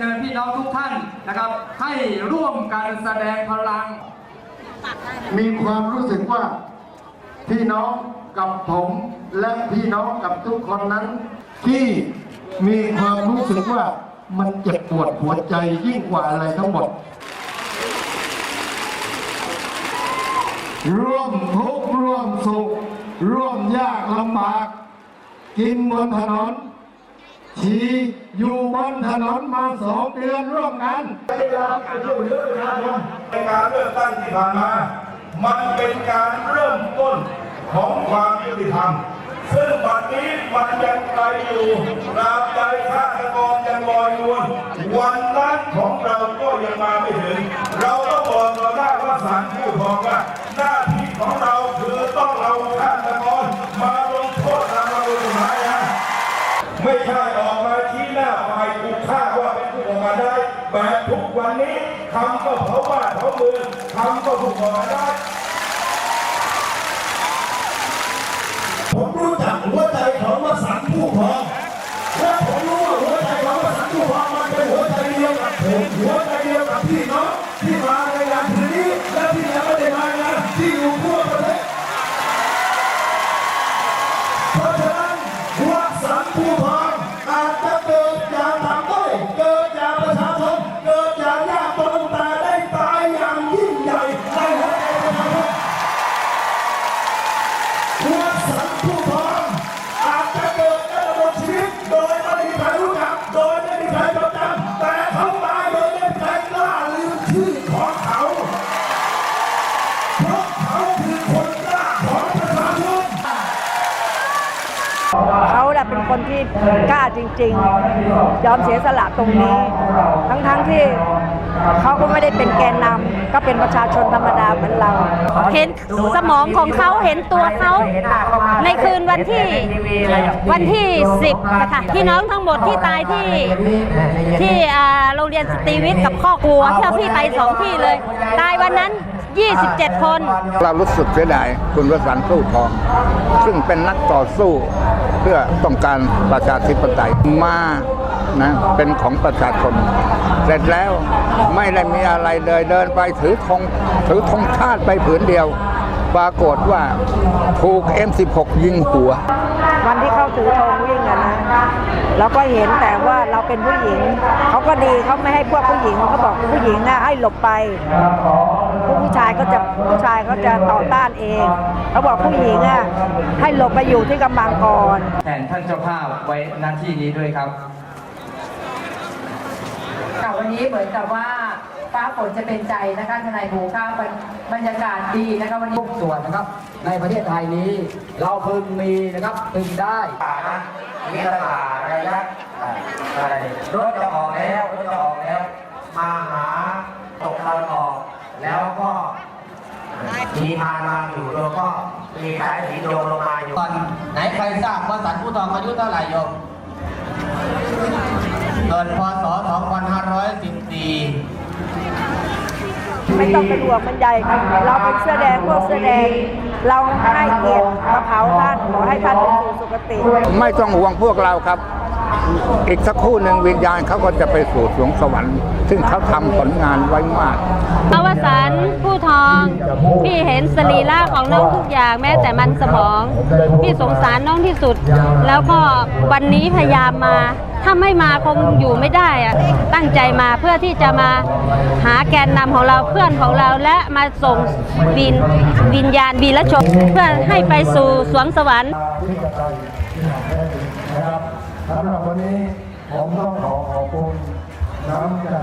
ชิญพี่น้องทุกท่านนะครับ ให้ร่วมกันแสดงพลัง มีความรู้สึกว่าพี่น้องกับผมและพี่น้องกับทุกคนนั้น ที่มีความรู้สึกว่ามันเจ็บปวดหัวใจยิ่งกว่าอะไรทั้งหมด ร่วมทุกข์ร่วมสุข ร่วมยากลำบาก กินบนถนน ชีอยู่บนถนนมาสองเดือนร่วมกันในการเลือกตั้งที่ผ่านมา มันเป็นการเริ่มต้นของความยุติธรรม ซึ่งบัดนี้มันยังไกลอยู่ตราบใดฆาตกรยังลอยนวลวันนั้นของเราก็ยังมาไม่ถึง เราต้องบอกต่อหน้าว่าศาลผู้บอกว่าหน้าที่ของเรา แบบทุกวันนี้ทำก็เผาบ้านเผาเมืองทำก็ผู้ก่อกได้ผมรู้จักหัวใจของวสันต์ผู้พองและผมรู้ว่าหัวใจของวสันต์ผู้พองมันเป็นหัวใจเดียวกับผมหัวใจเดียวกับพี่น้องที่มา เขาน่ะเป็นคนที่กล้าจริง ๆ ยอมเสียสละตรงนี้ ทั้งๆที่เขาก็ไม่ได้เป็นแกนนำก็เป็นประชาชนธรรมดาเหมือนเรา เห็นสมองของเขาเห็นตัวเขาในคืนวันที่วันที่ 10นะคะพี่น้องทั้งหมดที่ตายที่ที่อ่าโรงเรียนสตรีวิทย์กับข้อกลัวที่พี่ไปสองที่เลย ตายวันนั้น 27 คน เรารู้สึกเสียดายคุณวสันต์สู้ทอง ซึ่งเป็นนักต่อสู้ เพื่อต้องการประชาธิปไตยมานะเป็นของประชาชนเสร็จแล้วไม่ได้มีอะไรเลยเดินไปถือธงถือธงชาติไปผืนเดียว ปรากฏว่าถูก M16 ยิงหัว วันที่เขาถือธงวิ่งอะนะเราก็เห็นแต่ว่าเราเป็นผู้หญิงเขาก็ดีเขาไม่ให้พวกผู้หญิงเขาบอกผู้หญิงอะให้หลบไปผู้ผู้ชายก็จะผู้ชายเขาจะต่อต้านเองเขาบอกผู้หญิงอะให้หลบไปอยู่ที่กำบังก่อนแทนท่านเจ้าภาพไว้หน้าที่นี้ด้วยครับค่ะวันนี้เหมือนกับว่า ฟ้าฝนจะเป็นใจนะคะทนายหมูค่ะบรรยากาศดีนะคะวันนี้ทุกส่วนนะครับ ในประเทศไทยนี้ เราพึงมีนะครับพึงได้ป่านะมีตลาดอะไรนะอะไรรถจะออกแล้วรถจะออกแล้ว มาหาตกตอนออก แล้วก็มีพานมาอยู่แล้วก็มีสายสีโยงลงมาอยู่ตอนไหนใครทราบว่าสันผู้ทองอายุเท่าไหร่โยมเกิดพศ ไม่ต้องเป็นห่วงมันใหญ่เราเป็นเสื้อแดงพวกเสื้อแดง เราให้เกียรติมาเผาท่านขอให้ท่านไปสู่สุคติ ไม่ต้องห่วงพวกเราครับ อีกสักครู่หนึ่งวิญญาณเขาก็จะไปสู่สวงสวรรค์ ซึ่งเขาทำผลงานไว้มาก อวสานผู้ทอง พี่เห็นสรีระของน้องทุกอย่างแม้แต่มันสมอง พี่สงสารน้องที่สุด แล้วก็วันนี้พยายามมา ถ้าไม่มาคงอยู่ไม่ได้อะตั้งใจมาเพื่อที่จะมาหาแกนนำของเราเพื่อนของเราและมาส่งวิญวิญญาณวีรชนเพื่อให้ไปสู่สวงสวรรค์ ที่จะไปนะครับสำหรับวันนี้ผมต้องขอขอบคุณน้ำใจ